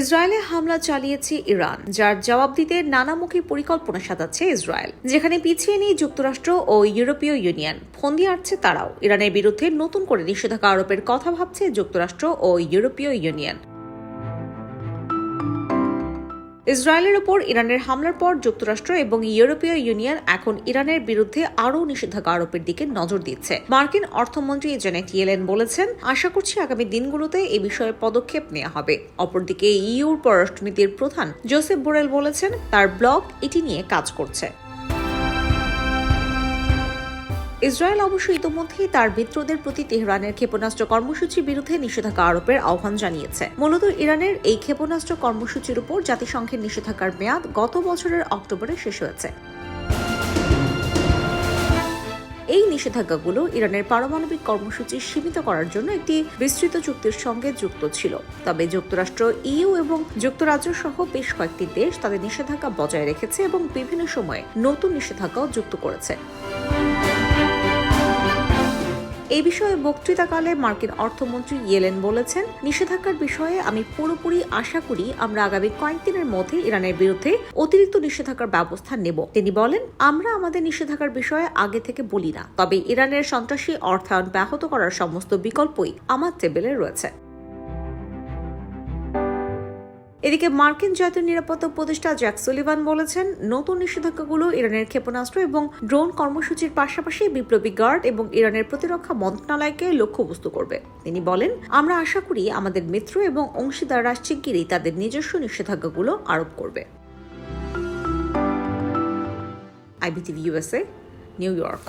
ইসরায়েলে হামলা চালিয়েছে ইরান, যার জবাব দিতে নানামুখী পরিকল্পনা সাজাচ্ছে ইসরায়েল, যেখানে পিছিয়ে নেই যুক্তরাষ্ট্র ও ইউরোপীয় ইউনিয়ন। ফন্দি আটছে তারাও। ইরানের বিরুদ্ধে নতুন করে নিষেধাজ্ঞা আরোপের কথা ভাবছে যুক্তরাষ্ট্র ও ইউরোপীয় ইউনিয়ন। ইসরায়েলের ওপর ইরানের হামলার পর যুক্তরাষ্ট্র এবং ইউরোপীয় ইউনিয়ন এখন ইরানের বিরুদ্ধে আরও নিষেধাজ্ঞা আরোপের দিকে নজর দিচ্ছে। মার্কিন অর্থমন্ত্রী জেনেট ইয়েলেন বলেছেন, আশা করছি আগামী দিনগুলোতে এ বিষয়ে পদক্ষেপ নেওয়া হবে। অপরদিকে ইউর পররাষ্ট্রনীতির প্রধান জোসেফ বোরেল বলেছেন, তার ব্লক এটি নিয়ে কাজ করছে। ইসরায়েল অবশ্য ইতোমধ্যেই তার মিত্রদের প্রতি তেহরানের ক্ষেপণাস্ত্র কর্মসূচির বিরুদ্ধে নিষেধাজ্ঞা আরোপের আহ্বান জানিয়েছে। মূলত ইরানের এই ক্ষেপণাস্ত্র কর্মসূচির উপর জাতিসংঘের নিষেধাজ্ঞার মেয়াদ গত বছরের অক্টোবরে শেষ হয়েছে। এই নিষেধাজ্ঞাগুলো ইরানের পারমাণবিক কর্মসূচি সীমিত করার জন্য একটি বিস্তৃত চুক্তির সঙ্গে যুক্ত ছিল। তবে যুক্তরাষ্ট্র, ইইউ এবং যুক্তরাজ্য সহ বেশ কয়েকটি দেশ তাদের নিষেধাজ্ঞা বজায় রেখেছে এবং বিভিন্ন সময়ে নতুন নিষেধাজ্ঞাও যুক্ত করেছে। এই বিষয়ে বক্তৃতাকালে মার্কিন অর্থমন্ত্রী ইয়েলেন বলেছেন, নিষেধাজ্ঞার বিষয়ে আমি পুরোপুরি আশা করি আমরা আগামী কয়েকদিনের মধ্যে ইরানের বিরুদ্ধে অতিরিক্ত নিষেধাজ্ঞার ব্যবস্থা নেব। তিনি বলেন, আমরা আমাদের নিষেধাজ্ঞার বিষয়ে আগে থেকে বলি না, তবে ইরানের সন্ত্রাসী অর্থায়ন ব্যাহত করার সমস্ত বিকল্পই আমার টেবিলে রয়েছে। এদিকে মার্কিন জাতীয় নিরাপত্তা উপদেষ্টা জ্যাক সুলিভান বলেছেন, নতুন নিষেধাজ্ঞাগুলো ইরানের ক্ষেপণাস্ত্র এবং ড্রোন কর্মসূচির পাশাপাশি বিপ্লবী গার্ড এবং ইরানের প্রতিরক্ষা মন্ত্রণালয়কে লক্ষ্যবস্তু করবে। তিনি বলেন, আমরা আশা করি আমাদের মিত্র এবং অংশীদাররা শিগগিরই তাদের নিজস্ব নিষেধাজ্ঞাগুলো আরোপ করবে। IBTV USA New York.